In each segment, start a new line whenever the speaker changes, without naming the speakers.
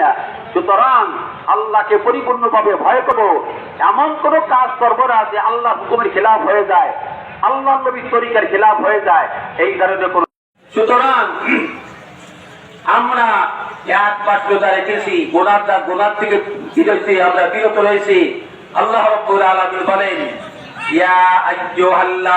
না সুতরাং আল্লাহকে পরিপূর্ণভাবে ভয় করব। এমন কোন কাজ করব না যে আল্লাহ হুকুমের খেলাফ হয়ে যায় আল্লাহ নবীর তরিকার খেলাফ হয়ে যায়, এই কারণে কোন সুতরাং আমরা এক রেখেছি থেকে বিরতি আমরা বিরত রয়েছি। আল্লাহ রব্বুল আলামিন বলেন, ইয়া আইয়ুহাল্লাহ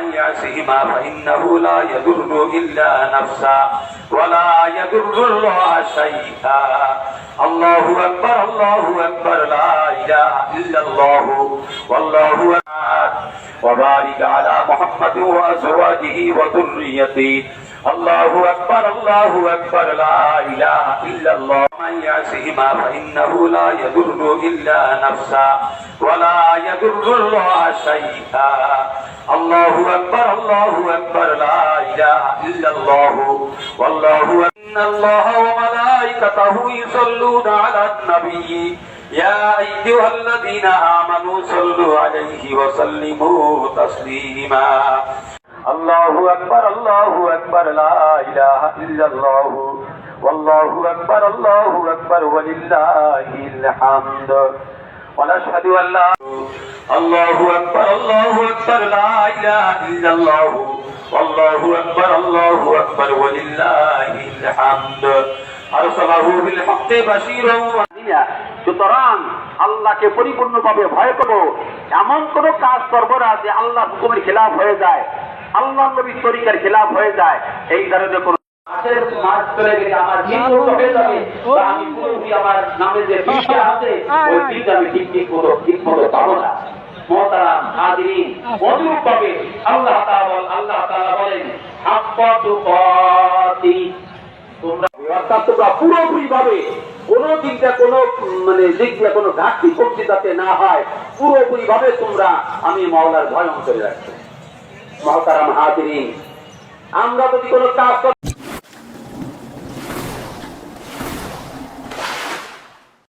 من يعصهما فإنه لا يضر إلا نفسه ولا يضر الله شيئا. الله أكبر الله أكبر لا إله إلا الله والله أكبر. وبارك على محمد وأزواجه وذريته. الله أكبر الله أكبر لا إله إلا الله. من يعصهما فإنه لا يضر إلا نفسه ولا يضر الله شيئا. الله أكبر الله أكبر لا إله إلا الله. والله إن الله وملائكته يصلون على النبي. يا أيها الذين آمنوا صلوا عليه وسلموا تسليما. الله أكبر الله أكبر لا إله إلا الله والله أكبر الله أكبر ولله الحمد ونشهد أن لا الله أكبر الله أكبر لا إله إلا الله والله أكبر الله أكبر ولله الحمد সুতরাং আল্লাহকে পরিপূর্ণভাবে ভয় করো এমন কোন কাজ করব না যে আল্লাহ হুকুমের খেলাফ হয়ে যায়। আল্লাহ নবীর তরিকার খেলাফ হয়ে যায়। এই কারণে কোন তোমরা অর্থাৎ তোমরা পুরোপুরি ভাবে কোনো দিকটা কোনো মানে দিক কোনো ঘাটতি কমতি যাতে না হয় পুরোপুরি ভাবে তোমরা আমি মাওলার ভয় অন্তরে রাখছো মহতারাম হাজিরিন, আমরা যদি কোনো কাজ